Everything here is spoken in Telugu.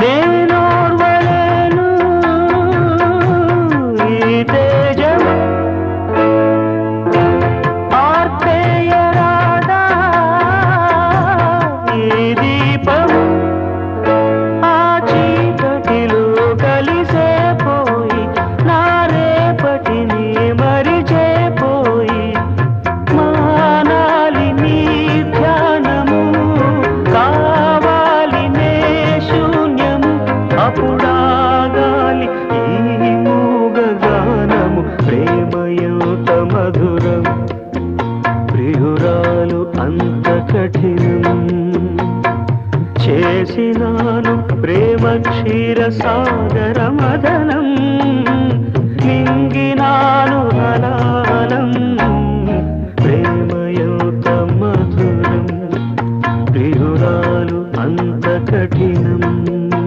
నేనోర్వలేను ఈ తేజము అప్పుడాగాలి ఈ మూగగానము ప్రేమయోత మధురం. ప్రియురాలు అంత కఠినం. చేసినాను ప్రేమ క్షీర సాగర మదనం. నింగినాను అలాలం ప్రేమయోత మధురం. ప్రియురాలు అంత కఠినం.